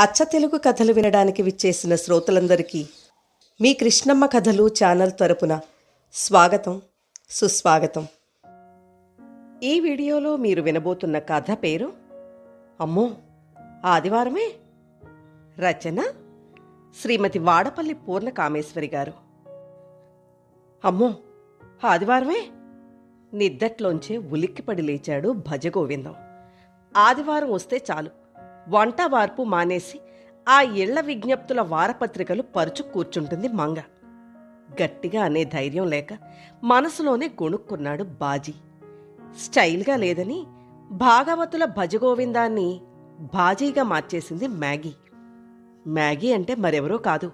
అచ్చ తెలుగు కథలు వినడానికి విచ్చేసిన శ్రోతలందరికీ మీ కృష్ణమ్మ కథలు ఛానల్ తరపున స్వాగతం సుస్వాగతం. ఈ వీడియోలో మీరు వినబోతున్న కథ పేరు? అమ్మో ఆదివారమే? రచన శ్రీమతి వాడపల్లి పూర్ణ కామేశ్వరి గారు. అమ్మో ఆదివారమే? నిద్దట్లోంచే ఉలిక్కిపడి లేచాడు భజగోవిందం. ఆదివారం వస్తే చాలు. వంట వార్పు మానేసి ఆ ఇళ్ళ విజ్ఞప్తుల వారపత్రికలు పరుచు కూర్చుంటుంది మంగ. గట్టిగా అనే ధైర్యం లేక మనసులోనే గొణుక్కున్నాడు బాజీ. స్టైల్గా లేదని భాగవతుల భజగోవిందాన్ని బాజీగా మార్చేసింది మ్యాగీ. మ్యాగీ అంటే మరెవరో కాదు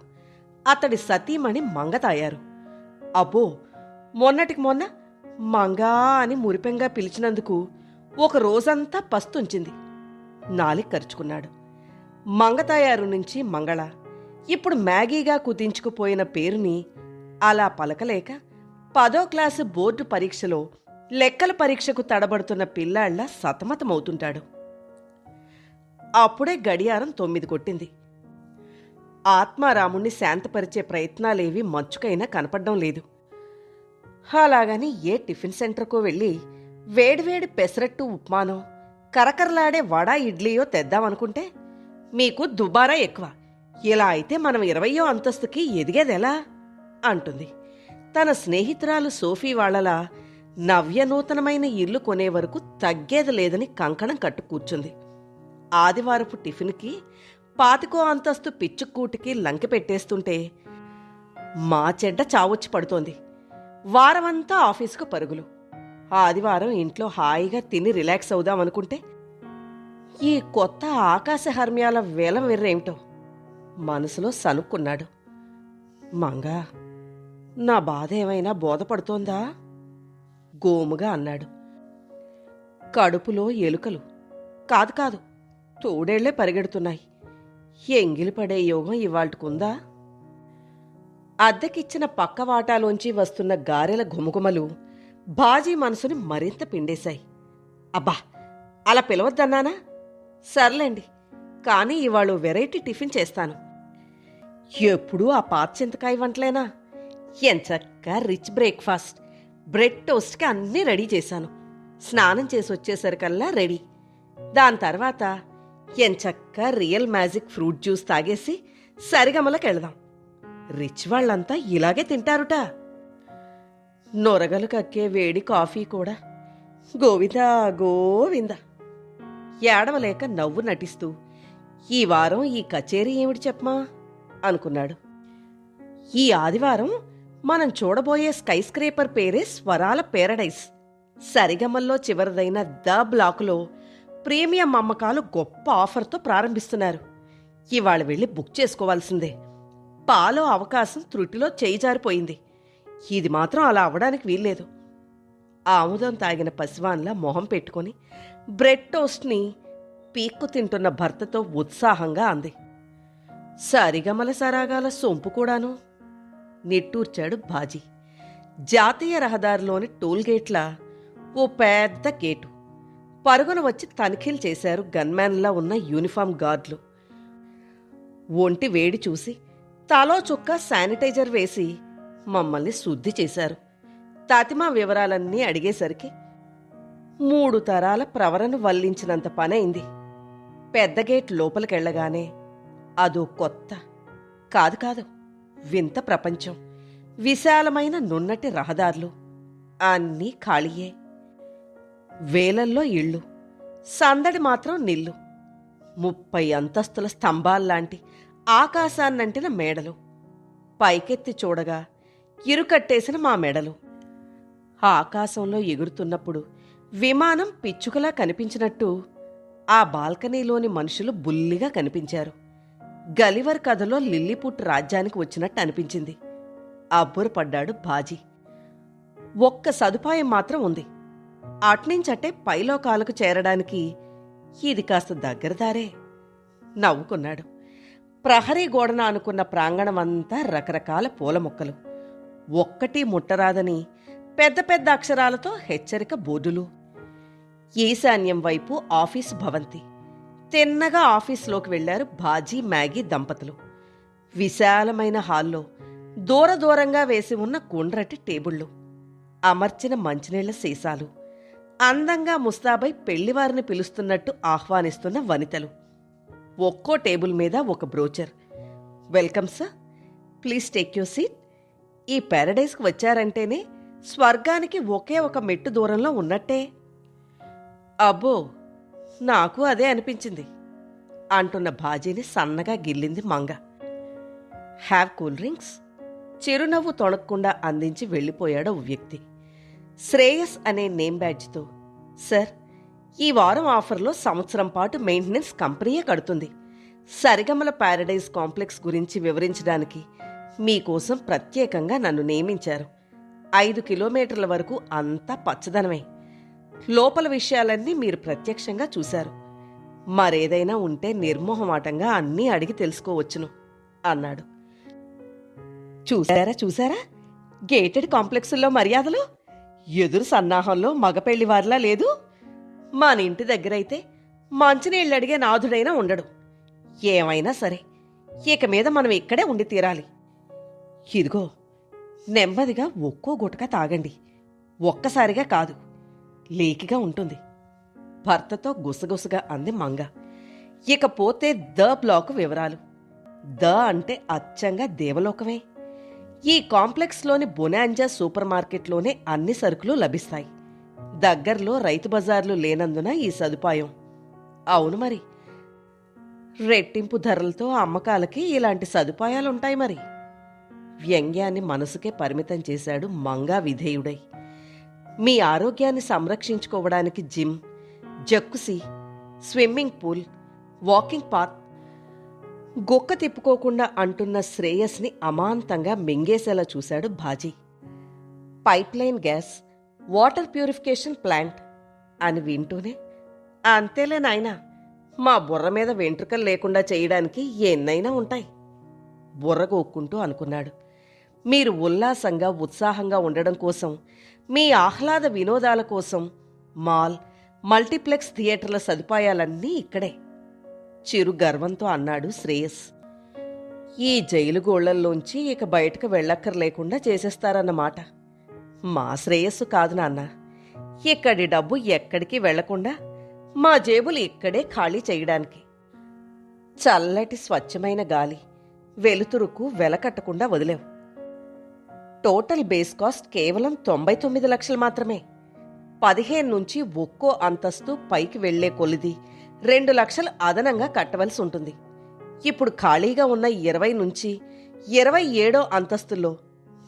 అతడి సతీమణి మంగ తాయారు. అబ్బో మొన్నటికి మొన్న మంగా అని మురిపెంగా పిలిచినందుకు ఒక రోజంతా పస్తుంచింది. నాలి కరుచుకున్నాడు. మంగతాయారు నుంచి మంగళ. ఇప్పుడు మ్యాగీగా కుదించుకుపోయిన పేరుని అలా పలకలేక పదో క్లాసు బోర్డు పరీక్షలో లెక్కల పరీక్షకు తడబడుతున్న పిల్లాళ్ళ సతమతమవుతుంటాడు. అప్పుడే గడియారం తొమ్మిది కొట్టింది. ఆత్మారాముణ్ణి శాంతపరిచే ప్రయత్నాలేవి మంచుకైనా కనపడడం లేదు. అలాగని ఏ టిఫిన్ సెంటర్కో వెళ్ళి వేడివేడి పెసరట్టు ఉప్మానో కరకరలాడే వడ ఇడ్లీయో తెద్దామనుకుంటే మీకు దుబారా ఎక్కువ. ఇలా అయితే మనం ఇరవయో అంతస్తుకి ఎదిగేదెలా అంటుంది. తన స్నేహితురాలు సోఫీ వాళ్ళలా నవ్యనూతనమైన ఇల్లు కొనే వరకు తగ్గేది లేదని కంకణం కట్టు కూర్చుంది. ఆదివారపు టిఫిన్కి పాతికో అంతస్తు పిచ్చుకూటికి లంకె పెట్టేస్తుంటే మా చెడ్డ చావొచ్చి పడుతోంది. వారమంతా ఆఫీసుకు పరుగులు. ఆదివారం ఇంట్లో హాయిగా తిని రిలాక్స్ అవుదాం అనుకుంటే ఈ కొత్త ఆకాశ హర్మ్యాల వేలం వెర్రేమిటో మనసులో సనుక్కున్నాడు. మంగా నా బాధ ఏమైనా బోధపడుతోందా? గోముగా అన్నాడు. కడుపులో ఎలుకలు. కాదు కాదు తోడేళ్ళే పరిగెడుతున్నాయి. ఎంగిలిపడే యోగం ఇవాళ్టుకుందా అద్దెకిచ్చిన పక్క వాటాలోంచి వస్తున్న గారెల ఘుమఘుమలు బాజీ మనసుని మరింత పిండేశాయి. అబ్బా అలా పిలవద్దన్నానా? సర్లేండి కానీ ఇవాళ వెరైటీ టిఫిన్ చేస్తాను. ఎప్పుడూ ఆ పాత చింతకాయ వంటలేనా? ఎంచక్క రిచ్ బ్రేక్ఫాస్ట్. బ్రెడ్ టోస్ట్కి అన్నీ రెడీ చేశాను. స్నానం చేసి వచ్చేసరికల్లా రెడీ. దాని తర్వాత ఎంచక్క రియల్ మ్యాజిక్ ఫ్రూట్ జ్యూస్ తాగేసి సరిగమలకెళదాం రిచ్ వాళ్ళంతా ఇలాగే తింటారుట. నొరగలు కక్కే వేడి కాఫీ కూడా. గోవిందా గోవింద. ఏడవలేక నవ్వు నటిస్తూ ఈ వారం ఈ కచేరీ ఏమిటి చెప్పమా? అనుకున్నాడు. ఈ ఆదివారం మనం చూడబోయే స్కై స్క్రేపర్ పేరే స్వరాల పేరడైస్. సరిగమల్లో చివరిదైన ద బ్లాకులో ప్రీమియం అమ్మకాలు గొప్ప ఆఫర్తో ప్రారంభిస్తున్నారు. ఇవాళ వెళ్ళి బుక్ చేసుకోవాల్సిందే. పాలో అవకాశం త్రుటిలో చేయిజారిపోయింది. జారిపోయింది ఇది మాత్రం అలా అవ్వడానికి వీల్లేదు. ఆముదం తాగిన పసివాన్లా మొహం పెట్టుకొని బ్రెడ్ టోస్ట్ని పీక్కు తింటున్న భర్తతో ఉత్సాహంగా అంది. సరిగమల సరాగాల సొంపు కూడాను నిట్టూర్చాడు బాజీ. జాతీయ రహదారిలోని టోల్గేట్ల ఓ పెద్ద గేటు. పరుగున వచ్చి తనిఖీలు చేశారు గన్మ్యాన్లా ఉన్న యూనిఫామ్ గార్డులు. ఒంటి వేడి చూసి తలో చుక్క శానిటైజర్ వేసి మమ్మల్ని శుద్ధి చేశారు. తాతిమా వివరాలన్నీ అడిగేసరికి మూడు తరాల ప్రవరను వల్లించినంత పనైంది పెద్ద గేట్ లోపలికెళ్ళగానే అదో కొత్త కాదు కాదు వింత ప్రపంచం విశాలమైన నున్నటి రహదారులు అన్నీ ఖాళీయే. వేలల్లో ఇళ్ళు సందడి మాత్రం నిల్లు ముప్పై అంతస్తుల స్తంభాల్లాంటి ఆకాశాన్నంటిన మేడలు. పైకెత్తి చూడగా ఇరుకట్టేసిన మా మెడలు. ఆకాశంలో ఎగురుతున్నప్పుడు విమానం పిచ్చుకలా కనిపించినట్టు ఆ బాల్కనీలోని మనుషులు బుల్లిగా కనిపించారు. గలివర్ కథలో లిల్లీపుట్ రాజ్యానికి వచ్చినట్టు అనిపించింది. అబ్బురపడ్డాడు బాజీ. ఒక్క సదుపాయం మాత్రం ఉంది. అట్నుంచటే పైలోకాలకు చేరడానికి ఇది కాస్త దగ్గరదారే నవ్వుకున్నాడు. ప్రహరీ గోడన అనుకున్న ప్రాంగణమంతా రకరకాల పూల మొక్కలు ఒక్కటి ముట్టరాదని పెద్ద పెద్ద అక్షరాలతో హెచ్చరిక బోర్డులు. ఈశాన్యం వైపు ఆఫీసు భవంతి. తిన్నగా ఆఫీస్లోకి వెళ్ళారు బాజీ మ్యాగీ దంపతులు. విశాలమైన హాల్లో దూర దూరంగా వేసి ఉన్న కుండ్రటి టేబుళ్ళు. అమర్చిన మంచినీళ్ళ సీసాలు. అందంగా ముస్తాబై పెళ్ళివారిని పిలుస్తున్నట్టు ఆహ్వానిస్తున్న వనితలు. ఒక్కో టేబుల్ మీద ఒక brochure. Welcome sir. Please take your seat. ఈ ప్యారడైజ్కి వచ్చారంటేనే స్వర్గానికి ఒకే ఒక మెట్టు దూరంలో ఉన్నట్టే. అబ్బో నాకు అదే అనిపించింది అంటున్న బాజీని సన్నగా గిల్లింది మంగ. Have cool drinks? చిరునవ్వు తొణక్కుండా అందించి వెళ్ళిపోయాడు ఓ వ్యక్తి. శ్రేయస్ అనే నేమ్ బ్యాడ్జ్తో సార్ ఈ వారం ఆఫర్లో సంవత్సరం పాటు మెయింటెనెన్స్ కంపెనీయే కడుతుంది. సరిగమల ప్యారడైజ్ కాంప్లెక్స్ గురించి వివరించడానికి మీకోసం ప్రత్యేకంగా నన్ను నియమించారు. ఐదు కిలోమీటర్ల వరకు అంతా పచ్చదనమే. లోపల విషయాలన్నీ మీరు ప్రత్యక్షంగా చూశారు. మరేదైనా ఉంటే నిర్మోహమాటంగా అన్నీ అడిగి తెలుసుకోవచ్చును అన్నాడు. చూశారా చూసారా గేటెడ్ కాంప్లెక్సుల్లో మర్యాదలు? ఎదురు సన్నాహంలో మగపెళ్ళి వారిలా లేదు? మన ఇంటి దగ్గరైతే మంచినీళ్ళు అడిగే నాథుడైనా ఉండడు. ఏమైనా సరే ఇక మీద మనం ఇక్కడే ఉండి తీరాలి. ఇదిగో నెమ్మదిగా ఒక్కో గుటక తాగండి. ఒక్కసారిగా కాదు లేకిగా ఉంటుంది. భర్తతో గుసగుసగా అంది మంగ. ఇకపోతే ద బ్లాక్ వివరాలు. ద అంటే అచ్చంగా దేవలోకమే. ఈ కాంప్లెక్స్లోని బొనాంజా సూపర్ మార్కెట్లోనే అన్ని సరుకులు లభిస్తాయి. దగ్గరలో రైతు బజార్లు లేనందున ఈ సదుపాయం. అవును మరి. రెట్టింపు ధరలతో అమ్మకాలకి ఇలాంటి సదుపాయాలుంటాయి మరి. వ్యంగ్యాన్ని మనసుకే పరిమితం చేశాడు మంగా విధేయుడై. మీ ఆరోగ్యాన్ని సంరక్షించుకోవడానికి gym jacuzzi swimming pool walking path గొక్క తిప్పుకోకుండా అంటున్న శ్రేయస్ని అమాంతంగా మింగేసేలా చూశాడు Baji. Pipeline gas water purification plant అని వింటూనే అంతేలే నాయనా మా బుర్ర మీద వెంట్రుకలు లేకుండా చేయడానికి ఎన్నైనా ఉంటాయి బుర్ర గోక్కుంటూ అనుకున్నాడు. మీరు ఉల్లాసంగా ఉత్సాహంగా ఉండడం కోసం మీ ఆహ్లాద వినోదాల కోసం మాల్ మల్టీప్లెక్స్ థియేటర్ల సదుపాయాలన్నీ ఇక్కడే. చిరు గర్వంతో అన్నాడు శ్రేయస్. ఈ జైలు గోళ్ళల్లోంచి ఇక బయటకు వెళ్ళక్కర్లేకుండా చేసేస్తారన్నమాట. మా శ్రేయస్సు కాదు నాన్న. ఇక్కడి డబ్బు ఎక్కడికి వెళ్ళకుండా మా జేబులు ఇక్కడే ఖాళీ చేయడానికి. చల్లటి స్వచ్ఛమైన గాలి వెలుతురుకు వెలకట్టకుండా వదిలేవు. టోటల్ బేస్ కాస్ట్ కేవలం తొంభై తొమ్మిది లక్షలు మాత్రమే. పదిహేను నుంచి ఒక్కో అంతస్తు పైకి వెళ్ళే కొలిది రెండు లక్షలు అదనంగా కట్టవలసి ఉంటుంది. ఇప్పుడు ఖాళీగా ఉన్న ఇరవై నుంచి ఇరవై ఏడో అంతస్తుల్లో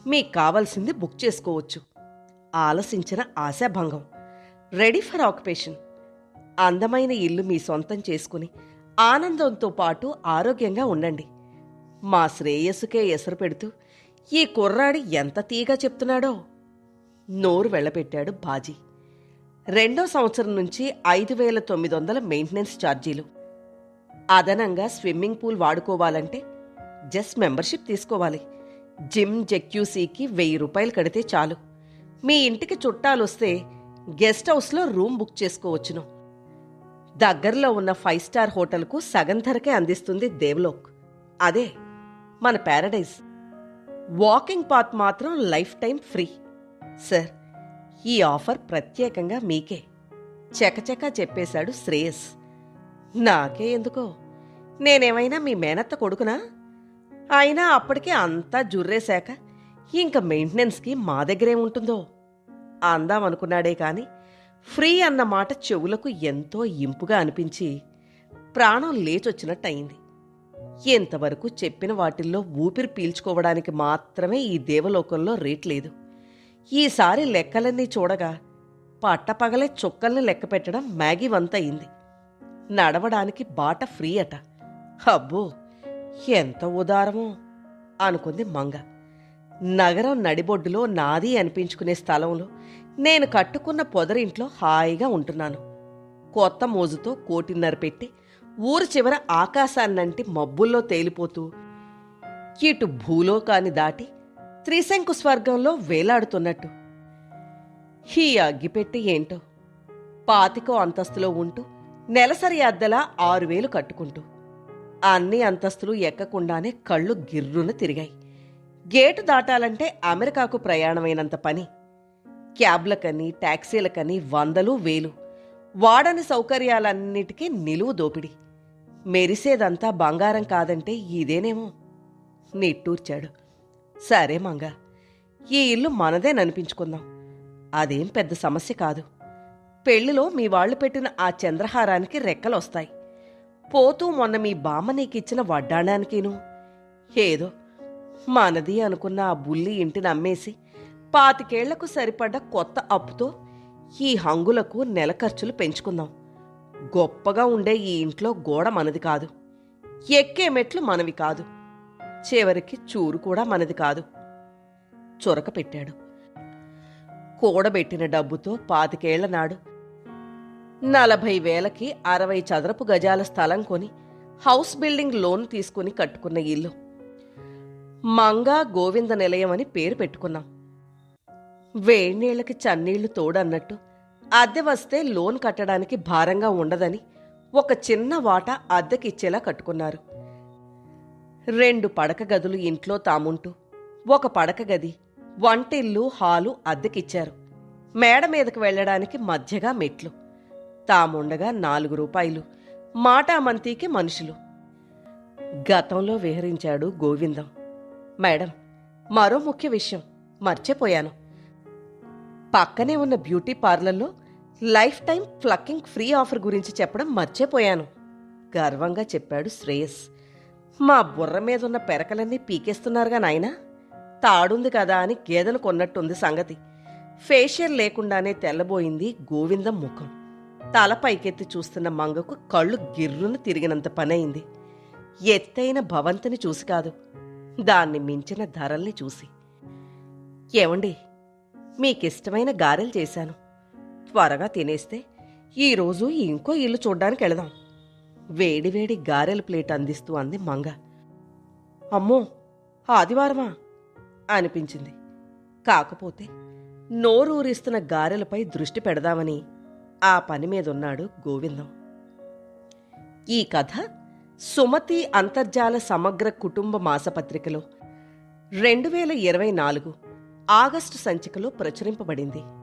మీకు కావలసింది బుక్ చేసుకోవచ్చు. ఆలసించిన ఆశాభంగం. Ready for occupation. అందమైన ఇల్లు మీ సొంతం చేసుకుని ఆనందంతో పాటు ఆరోగ్యంగా ఉండండి. మా శ్రేయస్సుకే ఎసరు పెడుతూ ఈ కుర్రాడి ఎంత తీగా చెప్తున్నాడో. నోరు వెళ్ళబెట్టాడు బాజీ. రెండో సంవత్సరం నుంచి ఐదు వేల తొమ్మిది వందల మెయింటెనెన్స్ ఛార్జీలు. అదనంగా స్విమ్మింగ్ పూల్ వాడుకోవాలంటే జస్ట్ మెంబర్షిప్ తీసుకోవాలి. జిమ్ జెక్యూసీకి వెయ్యి రూపాయలు కడితే చాలు. మీ ఇంటికి చుట్టాలొస్తే గెస్ట్ హౌస్లో రూమ్ బుక్ చేసుకోవచ్చును. దగ్గరలో ఉన్న ఫైవ్ స్టార్ హోటల్కు సగం ధరకే అందిస్తుంది దేవ్లోక్. అదే మన ప్యారడైజ్. వాకింగ్ పాత్ మాత్రం లైఫ్ టైం ఫ్రీ సార్ ఈ ఆఫర్ ప్రత్యేకంగా మీకే. చకచకా చెప్పేశాడు శ్రేయస్. నాకే ఎందుకో? నేనేమైనా మీ మేనత్త కొడుకునా? అయినా అప్పటికే అంతా జుర్రేశాక ఇంక మెయింటెనెన్స్కి మా దగ్గరే ఉంటుందో? అందామనుకున్నాడే కాని ఫ్రీ అన్న మాట చెవులకు ఎంతో ఇంపుగా అనిపించి ప్రాణం లేచొచ్చినట్టయింది. ఎంతవరకు చెప్పిన వాటిల్లో ఊపిరి పీల్చుకోవడానికి మాత్రమే ఈ దేవలోకంలో రేట్ లేదు. ఈసారి లెక్కలన్నీ చూడగా పట్టపగలే చుక్కల్ని లెక్క పెట్టడం మ్యాగీ వంతయింది నడవడానికి బాట ఫ్రీ అట. అబ్బో ఎంత ఉదారమో అనుకుంది మంగ. నగరం నడిబొడ్డులో నాది అనిపించుకునే స్థలంలో నేను కట్టుకున్న పొదరింట్లో హాయిగా ఉంటున్నాను. కొత్త మోజుతో కోటిన్నర పెట్టి ఊరు చివర ఆకాశాన్నంటి మబ్బుల్లో తేలిపోతూ ఇటు భూలోకాన్ని దాటి త్రిశంకు స్వర్గంలో వేలాడుతున్నట్టు. ఈ అగ్గిపెట్టి ఏంటో? పాతికో అంతస్తులో ఉంటూ నెలసరి అద్దెలా ఆరు వేలు కట్టుకుంటూ అన్ని అంతస్తులు ఎక్కకుండానే కళ్ళు గిర్రున తిరిగాయి. గేటు దాటాలంటే అమెరికాకు ప్రయాణమైనంత పని. క్యాబ్లకని టాక్సీలకని వందలు వేలు. వాడని సౌకర్యాలన్నిటికీ నిలువు దోపిడి. మెరిసేదంతా బంగారం కాదంటే ఇదేనేమో. నిట్టూర్చాడు. సరే మంగ ఈ ఇల్లు మనదేననిపించుకుందాం. అదేం పెద్ద సమస్య కాదు. పెళ్ళిలో మీ వాళ్ళు పెట్టిన ఆ చంద్రహారానికి రెక్కలొస్తాయి. పోతూ మొన్న మీ బామ్మ నీకిచ్చిన వడ్డాణానికిను. ఏదో మనది అనుకున్న ఆ బుల్లి ఇంటిని అమ్మేసి పాతికేళ్ళకు సరిపడ్డ కొత్త అప్పుతో ఈ హంగులకు నెల ఖర్చులు పెంచుకుందాం. గొప్పగా ఉండే ఈ ఇంట్లో గోడ మనది కాదు. ఎక్కే మెట్లు మనవి కాదు. చివరికి చూరు కూడా మనది కాదు. చొరక పెట్టాడు. కూడబెట్టిన డబ్బుతో పాతికేళ్ళ నాడు నలభై వేలకి అరవై చదరపు గజాల స్థలం కొని హౌస్ బిల్డింగ్ లోన్ తీసుకుని కట్టుకున్న ఇల్లు. మంగా గోవింద నిలయం అని పేరు పెట్టుకున్నాం. వేణీళ్ళకి చన్నీళ్ళు తోడన్నట్టు అద్దె వస్తే లోన్ కట్టడానికి భారంగా ఉండదని ఒక చిన్న వాటా అద్దెకిచ్చేలా కట్టుకున్నారు. రెండు పడక గదులు ఇంట్లో తాముంటూ ఒక పడక గది వంటిల్లు హాలు అద్దెకిచ్చారు. మేడ మీదకు వెళ్ళడానికి మధ్యగా మెట్లు. తాముండగా నాలుగు రూపాయలు. మాటామంతికి మనుషులు. గతంలో విహరించాడు గోవిందం. మేడం మరో ముఖ్య విషయం. మర్చిపోయాను. పక్కనే ఉన్న బ్యూటీ పార్లర్లో lifetime plucking free offer గురించి చెప్పడం మర్చిపోయాను. గర్వంగా చెప్పాడు శ్రేయస్. మా బుర్ర మీద ఉన్న పెరకలన్నీ పీకేస్తున్నారుగా నాయనా. తాడుంది కదా అని గేదెలు కొన్నట్టుంది సంగతి. ఫేషియల్ లేకుండానే తెల్లబోయింది గోవిందం ముఖం. తల పైకెత్తి చూస్తున్న మంగకు కళ్ళు గిర్రును తిరిగినంత పనయింది. ఎత్తైన భవంతిని చూసి కాదు దాన్ని మించిన ధరల్ని చూసి. ఏమండి మీకిష్టమైన గారెలు చేశాను. త్వరగా తినేస్తే ఈరోజు ఇంకో ఇల్లు చూడ్డానికి వెళదాం. వేడివేడి గారెల ప్లేట్ అందిస్తూ అంది మంగ. అమ్మో ఆదివారమా? అనిపించింది. కాకపోతే నోరూరిస్తున్న గారెలపై దృష్టి పెడదామని ఆ పని మీదున్నాడు గోవిందం. ఈ కథ సుమతి అంతర్జాల సమగ్ర కుటుంబ మాసపత్రికలో రెండు వేల ఇరవై నాలుగు ఆగస్టు సంచికలో ప్రచురింపబడింది.